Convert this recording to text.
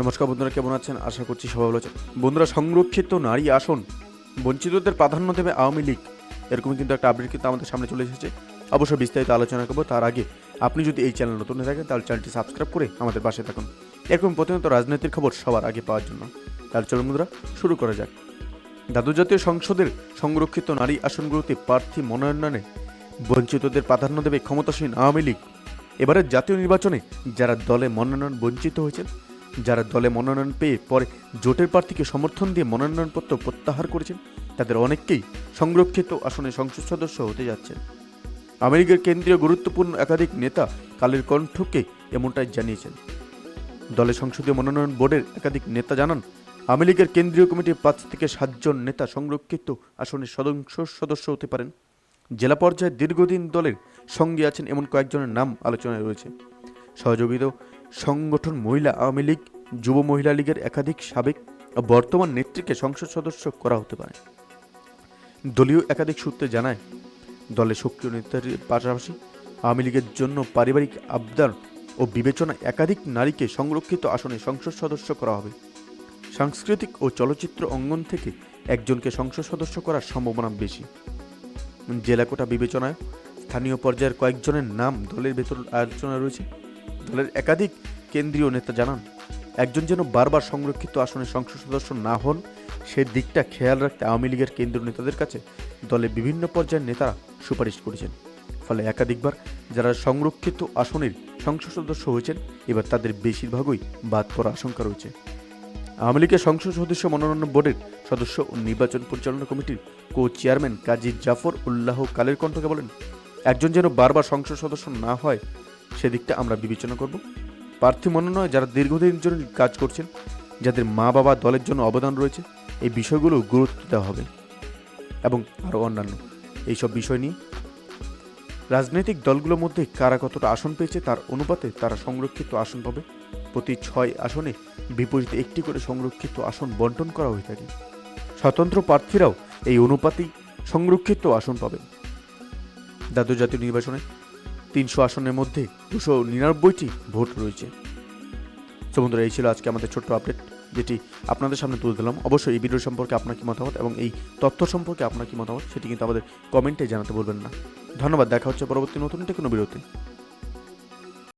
নমস্কার বন্ধুরা, কেমন আছেন? আশা করছি সবাই ভালো আছেন। বন্ধুরা, সংরক্ষিত নারী আসন বঞ্চিতদের প্রাধান্য দেবে আওয়ামী লীগ। এরকমই কিন্তু একটা আপডেট কিন্তু আমাদের সামনে চলে এসেছে। অবশ্যই বিস্তারিত আলোচনা করব। তার আগে আপনি যদি এই চ্যানেল নতুন হয়ে থাকেন, তাহলে চ্যানেলটি সাবস্ক্রাইব করে আমাদের পাশে থাকুন। এরকম প্রতিনিয়ত রাজনৈতিক খবর সবার আগে পাওয়ার জন্য। তাহলে চলুন বন্ধুরা, শুরু করা যাক। দ্বাদশ জাতীয় সংসদের সংরক্ষিত নারী আসনগুলোতে প্রার্থী মনোনয়নে বঞ্চিতদের প্রাধান্য দেবে ক্ষমতাসীন আওয়ামী লীগ। এবারের জাতীয় নির্বাচনে যারা দলে মনোনয়ন বঞ্চিত হয়েছেন যারা দলে মনোনয়ন পেয়ে পরে জোটের প্রার্থীকে সমর্থন দিয়ে মনোনয়নপত্র প্রত্যাহার করেছেন, তাদের অনেককেই সংরক্ষিত আসনে সংসদ সদস্য হতে যাচ্ছেন। আমেরিকার কেন্দ্রীয় গুরুত্বপূর্ণ একাধিক নেতা কালের কণ্ঠকে এমনটাই জানিয়েছেন। দলের সংসদীয় মনোনয়ন বোর্ডের একাধিক নেতা জানান লীগের কেন্দ্রীয় কমিটির পাঁচ থেকে সাতজন নেতা সংরক্ষিত আসনের সংসদ সদস্য হতে পারেন। জেলা পর্যায়ে দীর্ঘদিন দলের সঙ্গে আছেন এমন কয়েকজনের নাম আলোচনায় রয়েছে। সহযোগিত সংগঠন মহিলা আওয়ামী লীগ, যুব মহিলা লীগের একাধিক সাবেক বর্তমান নেত্রীকে সংসদ সদস্য করা হতে পারে। দলীয় একাধিক সূত্রে জানায়, দলের সক্রিয় নেতার পাশাপাশি আওয়ামী লীগের জন্য পারিবারিক আবদার ও বিবেচনা একাধিক নারীকে সংরক্ষিত আসনে সংসদ সদস্য করা হবে। সাংস্কৃতিক ও চলচ্চিত্র অঙ্গন থেকে একজনকে সংসদ সদস্য করার সম্ভাবনা বেশি। জেলা কোটা বিবেচনায় স্থানীয় পর্যায়ের কয়েকজনের নাম দলের ভেতর আলোচনা রয়েছে। দলের একাধিক কেন্দ্রীয় নেতা জানান, একজন যেন বারবার সংরক্ষিত আসনে সংসদ সদস্য না হন, সে দিকটা খেয়াল রাখতে আওয়ামী লীগের কেন্দ্রীয় নেতাদের কাছে দলের বিভিন্ন পর্যায়ের নেতারা সুপারিশ করেছেন। ফলে একাধিকবার যারা সংরক্ষিত আসনের সংসদ সদস্য হয়েছেন, এবার তাদের বেশিরভাগই বাদ পড়ার আশঙ্কা রয়েছে। আওয়ামী লীগের সংসদ সদস্য মনোনয়ন বোর্ডের সদস্য ও নির্বাচন পরিচালনা কমিটির কো চেয়ারম্যান কাজী জাফর উল্লাহ কালের কণ্ঠকে বলেন, একজন যেন বারবার সংসদ সদস্য না হয় সেদিকটা আমরা বিবেচনা করব। প্রার্থী মনোনয় যারা দীর্ঘদিন জন্য কাজ করছেন, যাদের মা বাবা দলের জন্য অবদান রয়েছে, এই বিষয়গুলো গুরুত্ব দেওয়া হবে। এবং আরও অন্যান্য এইসব বিষয় নিয়ে। রাজনৈতিক দলগুলোর মধ্যে কারা কতটা আসন পেয়েছে, তার অনুপাতে তারা সংরক্ষিত আসন পাবে। প্রতি ছয় আসনে বিপরীতে একটি করে সংরক্ষিত আসন বন্টন করা হয়ে থাকে। স্বতন্ত্র প্রার্থীরাও এই অনুপাতেই সংরক্ষিত আসন পাবেন। দ্বাদশ জাতীয় নির্বাচনে তিনশো আসনের মধ্যে দুশো নিরানব্বইটি ভোট রয়েছে। তো বন্ধুরা, এই ছিল আজকে আমাদের ছোট্ট আপডেট যেটি আপনাদের সামনে তুলে দিলাম অবশ্যই এই ভিডিও সম্পর্কে আপনার কি মতামত এবং এই তথ্য সম্পর্কে আপনার কি মতামত, সেটি কিন্তু আমাদের কমেন্টে জানাতে বলবেন না। ধন্যবাদ, দেখা হচ্ছে পরবর্তী নতুন একটি কোনো বিরতি